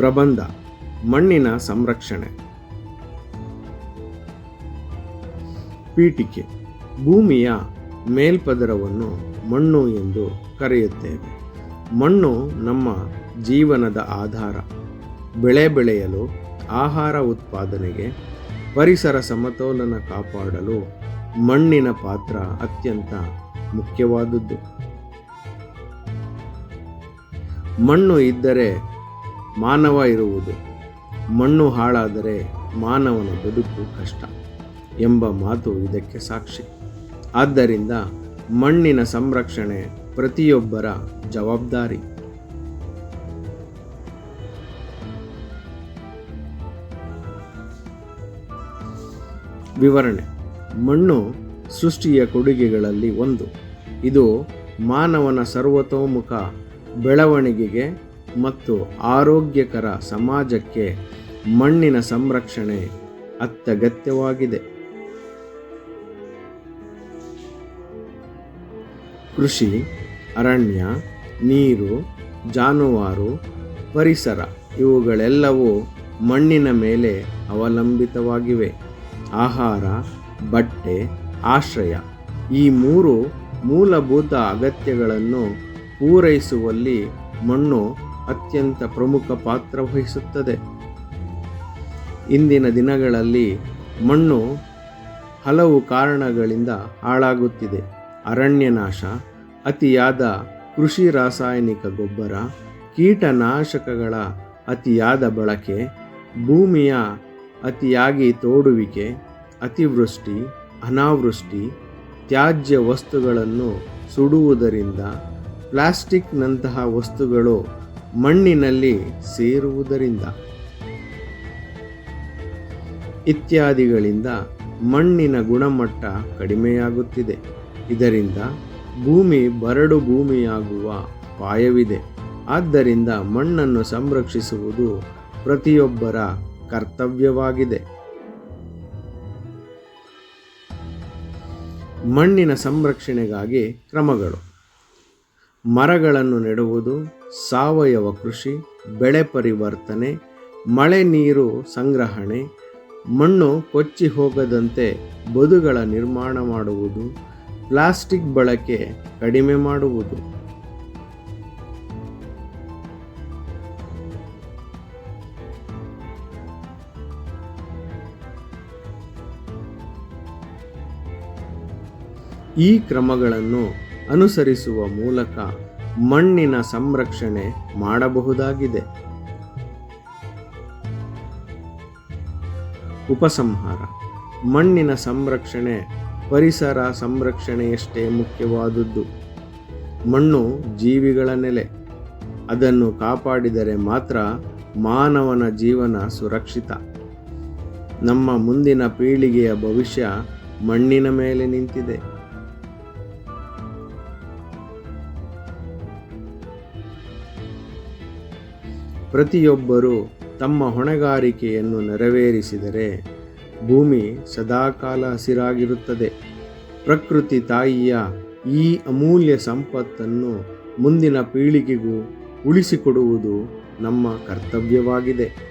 ಪ್ರಬಂಧ, ಮಣ್ಣಿನ ಸಂರಕ್ಷಣೆ. ಪೀಠಿಕೆ, ಭೂಮಿಯ ಮೇಲ್ಪದರವನ್ನು ಮಣ್ಣು ಎಂದು ಕರೆಯುತ್ತೇವೆ. ಮಣ್ಣು ನಮ್ಮ ಜೀವನದ ಆಧಾರ. ಬೆಳೆ ಬೆಳೆಯಲು, ಆಹಾರ ಉತ್ಪಾದನೆಗೆ, ಪರಿಸರ ಸಮತೋಲನ ಕಾಪಾಡಲು ಮಣ್ಣಿನ ಪಾತ್ರ ಅತ್ಯಂತ ಮುಖ್ಯವಾದದ್ದು. ಮಣ್ಣು ಇದ್ದರೆ ಮಾನವ ಇರುವುದು. ಮಣ್ಣು ಹಾಳಾದರೆ ಮಾನವನ ಬದುಕು ಕಷ್ಟ ಎಂಬ ಮಾತು ಇದಕ್ಕೆ ಸಾಕ್ಷಿ. ಆದ್ದರಿಂದ ಮಣ್ಣಿನ ಸಂರಕ್ಷಣೆ ಪ್ರತಿಯೊಬ್ಬರ ಜವಾಬ್ದಾರಿ. ವಿವರಣೆ. ಮಣ್ಣು ಸೃಷ್ಟಿಯ ಕೊಡುಗೆಗಳಲ್ಲಿ ಒಂದು. ಇದು ಮಾನವನ ಸರ್ವತೋಮುಖ ಬೆಳವಣಿಗೆಗೆ ಮತ್ತು ಆರೋಗ್ಯಕರ ಸಮಾಜಕ್ಕೆ ಮಣ್ಣಿನ ಸಂರಕ್ಷಣೆ ಅತ್ಯಗತ್ಯವಾಗಿದೆ. ಕೃಷಿ, ಅರಣ್ಯ, ನೀರು, ಜಾನುವಾರು, ಪರಿಸರ ಇವುಗಳೆಲ್ಲವೂ ಮಣ್ಣಿನ ಮೇಲೆ ಅವಲಂಬಿತವಾಗಿವೆ. ಆಹಾರ, ಬಟ್ಟೆ, ಆಶ್ರಯ ಈ ಮೂರು ಮೂಲಭೂತ ಅಗತ್ಯಗಳನ್ನು ಪೂರೈಸುವಲ್ಲಿ ಮಣ್ಣು ಅತ್ಯಂತ ಪ್ರಮುಖ ಪಾತ್ರ ವಹಿಸುತ್ತದೆ. ಇಂದಿನ ದಿನಗಳಲ್ಲಿ ಮಣ್ಣು ಹಲವು ಕಾರಣಗಳಿಂದ ಹಾಳಾಗುತ್ತಿದೆ. ಅರಣ್ಯನಾಶ, ಅತಿಯಾದ ಕೃಷಿ ರಾಸಾಯನಿಕ ಗೊಬ್ಬರ, ಕೀಟನಾಶಕಗಳ ಅತಿಯಾದ ಬಳಕೆ, ಭೂಮಿಯ ಅತಿಯಾಗಿ ತೋಡುವಿಕೆ, ಅತಿವೃಷ್ಟಿ, ಅನಾವೃಷ್ಟಿ, ತ್ಯಾಜ್ಯ ವಸ್ತುಗಳನ್ನು ಸುಡುವುದರಿಂದ ಪ್ಲಾಸ್ಟಿಕ್ನಂತಹ ವಸ್ತುಗಳು ಮಣ್ಣಿನಲ್ಲಿ ಸೇರುವುದರಿಂದ ಇತ್ಯಾದಿಗಳಿಂದ ಮಣ್ಣಿನ ಗುಣಮಟ್ಟ ಕಡಿಮೆಯಾಗುತ್ತಿದೆ. ಇದರಿಂದ ಭೂಮಿ ಬರಡು ಭೂಮಿಯಾಗುವ ಅಪಾಯವಿದೆ ಆದ್ದರಿಂದ ಮಣ್ಣನ್ನು ಸಂರಕ್ಷಿಸುವುದು ಪ್ರತಿಯೊಬ್ಬರ ಕರ್ತವ್ಯವಾಗಿದೆ. ಮಣ್ಣಿನ ಸಂರಕ್ಷಣೆಗಾಗಿ ಕ್ರಮಗಳು. ಮರಗಳನ್ನು ನೆಡುವುದು, ಸಾವಯವ ಕೃಷಿ, ಬೆಳೆ ಪರಿವರ್ತನೆ, ಮಳೆ ನೀರು ಸಂಗ್ರಹಣೆ, ಮಣ್ಣು ಕೊಚ್ಚಿ ಹೋಗದಂತೆ ಬದುಗಳ ನಿರ್ಮಾಣ ಮಾಡುವುದು, ಪ್ಲಾಸ್ಟಿಕ್ ಬಳಕೆ ಕಡಿಮೆ ಮಾಡುವುದು. ಈ ಕ್ರಮಗಳನ್ನು ಅನುಸರಿಸುವ ಮೂಲಕ ಮಣ್ಣಿನ ಸಂರಕ್ಷಣೆ ಮಾಡಬಹುದಾಗಿದೆ. ಉಪಸಂಹಾರ. ಮಣ್ಣಿನ ಸಂರಕ್ಷಣೆ ಪರಿಸರ ಸಂರಕ್ಷಣೆಯಷ್ಟೇ ಮುಖ್ಯವಾದದ್ದು. ಮಣ್ಣು ಜೀವಿಗಳ ನೆಲೆ. ಅದನ್ನು ಕಾಪಾಡಿದರೆ ಮಾತ್ರ ಮಾನವನ ಜೀವನ ಸುರಕ್ಷಿತ. ನಮ್ಮ ಮುಂದಿನ ಪೀಳಿಗೆಯ ಭವಿಷ್ಯ ಮಣ್ಣಿನ ಮೇಲೆ ನಿಂತಿದೆ. ಪ್ರತಿಯೊಬ್ಬರೂ ತಮ್ಮ ಹೊಣೆಗಾರಿಕೆಯನ್ನು ನೆರವೇರಿಸಿದರೆ ಭೂಮಿ ಸದಾಕಾಲ ಹಸಿರಾಗಿರುತ್ತದೆ. ಪ್ರಕೃತಿ ತಾಯಿಯ ಈ ಅಮೂಲ್ಯ ಸಂಪತ್ತನ್ನು ಮುಂದಿನ ಪೀಳಿಗೆಗೂ ಉಳಿಸಿಕೊಡುವುದು ನಮ್ಮ ಕರ್ತವ್ಯವಾಗಿದೆ.